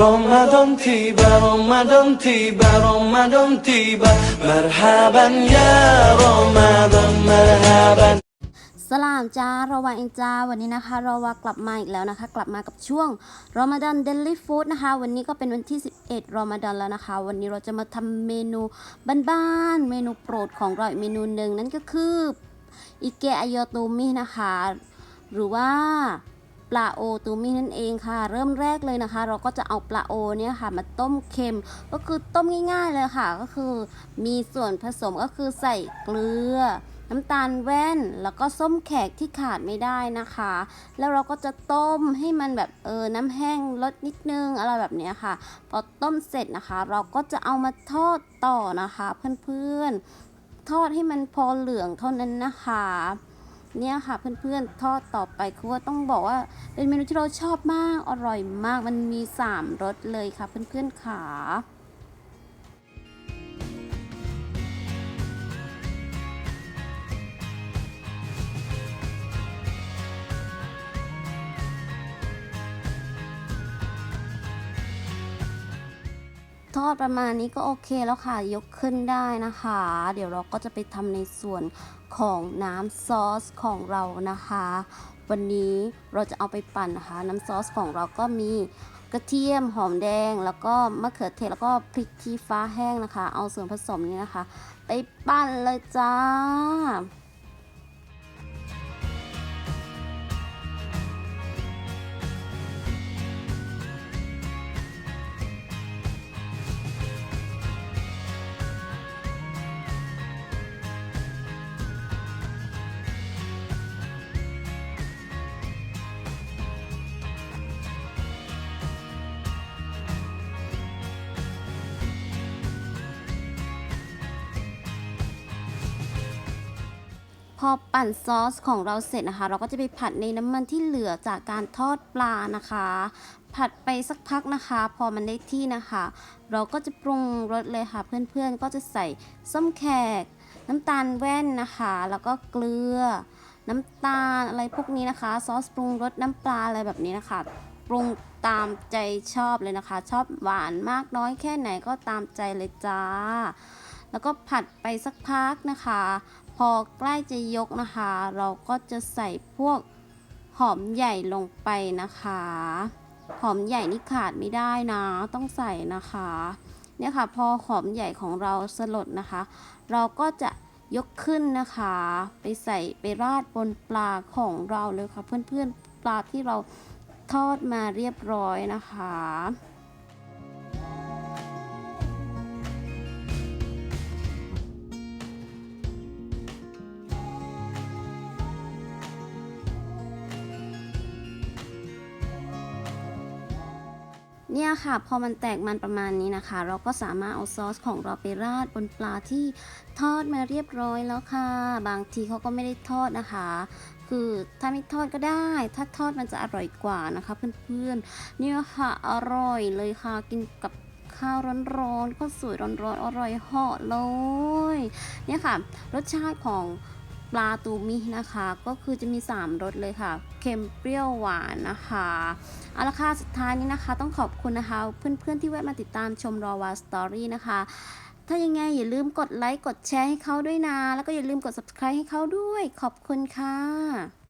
رمضان تيبا رمضان تيبا رمضان تيبا مرحبا يا رمضان مرحبا สลามจ้ารอวาเองจ้าวันนี้นะคะรอวากลับมาอีกแล้วนะคะ กลับมากับช่วงรอมฎอนเดลิฟู้ดนะคะ วันนี้ก็เป็นวันที่ 11รอมฎอนแล้วนะคะ วันนี้เราจะมาทำเมนูบ้านๆเมนูโปรดของเราอีกเมนูหนึ่งนั่นก็คืออิเกะอายอตูมินะคะ หรือว่า ปลาโอตูมินั่นเองค่ะ เริ่มแรกเลยนะคะ เราก็จะเอาปลาโอเนี่ยค่ะมาต้มเค็มก็คือต้มง่ายๆเลยค่ะ ก็คือมีส่วนผสมก็คือใส่เกลือ น้ำตาลแว่น แล้วก็ส้มแขกที่ขาดไม่ได้นะคะ แล้วเราก็จะต้มให้มันแบบเออน้ำแห้งลดนิดนึงอะไรแบบนี้ค่ะ พอต้มเสร็จนะคะ เราก็จะเอามาทอดต่อนะคะ เพื่อนๆทอดให้มันพอเหลืองเท่านั้นนะคะ เนี่ยค่ะเพื่อนๆทอดต่อไปคือว่าต้องบอกว่าเป็นเมนูที่เราชอบมากอร่อยมากมันมี 3รสเลยค่ะเพื่อนๆขา ทอดประมาณนี้ก็โอเคแล้วค่ะ ยกขึ้นได้นะคะ เดี๋ยวเราก็จะไปทำในส่วนของน้ำซอสของเรานะคะ วันนี้เราจะเอาไปปั่นนะคะ น้ำซอสของเราก็มีกระเทียมหอมแดง แล้วก็มะเขือเทศแล้วก็พริกชี้ฟ้าแห้งนะคะ เอาส่วนผสมนี้นะคะ ไปปั่นเลยจ้า พอปั่นซอสของเราเสร็จนะคะ เราก็จะไปผัดในน้ำมันที่เหลือจากการทอดปลานะคะ ผัดไปสักพักนะคะ พอมันได้ที่นะคะ เราก็จะปรุงรสเลยค่ะ เพื่อนๆก็จะใส่ส้มแขก น้ำตาลแว่นนะคะ แล้วก็เกลือ น้ำตาลอะไรพวกนี้นะคะ ซอสปรุงรสน้ำปลาอะไรแบบนี้นะคะปรุงตามใจชอบเลยนะคะ ชอบหวานมากน้อยแค่ไหนก็ตามใจเลยจ้า แล้วก็ผัดไปสักพักนะคะ พอใกล้จะยกนะคะ เราก็จะใส่พวกหอมใหญ่ลงไปนะคะ หอมใหญ่นี่ขาดไม่ได้นะ ต้องใส่นะคะ เนี่ยค่ะพอหอมใหญ่ของเราสลดนะคะ เราก็จะยกขึ้นนะคะ ไปใส่ไปราดบนปลาของเราเลยค่ะ เพื่อนๆปลาที่เราทอดมาเรียบร้อยนะคะ เนี่ยค่ะ พอมันแตกมันประมาณนี้นะคะ เราก็สามารถเอาซอสของเราไปราดบนปลาที่ทอดมาเรียบร้อยแล้วค่ะ บางทีเขาก็ไม่ได้ทอดนะคะ คือถ้าไม่ทอดก็ได้ ถ้าทอดมันจะอร่อยกว่านะคะเพื่อนๆ เนี่ยค่ะ อร่อยเลยค่ะ กินกับข้าวร้อนๆข้าวสวยร้อนๆอร่อยเหาะเลย เนี่ยค่ะ รสชาติของ ปลาตูมินะคะ ก็คือจะมี 3รสเลยค่ะ เค็มเปรี้ยวหวานนะคะเอาละค่ะสุดท้ายนี้นะคะ ต้องขอบคุณนะคะ เพื่อนๆที่แวะมาติดตามชมรอวาสตอรี่นะคะ ถ้ายังไงอย่าลืมกดไลค์กดแชร์ให้เขาด้วยนะ แล้วก็อย่าลืมกด subscribe ให้เขาด้วย ขอบคุณค่ะ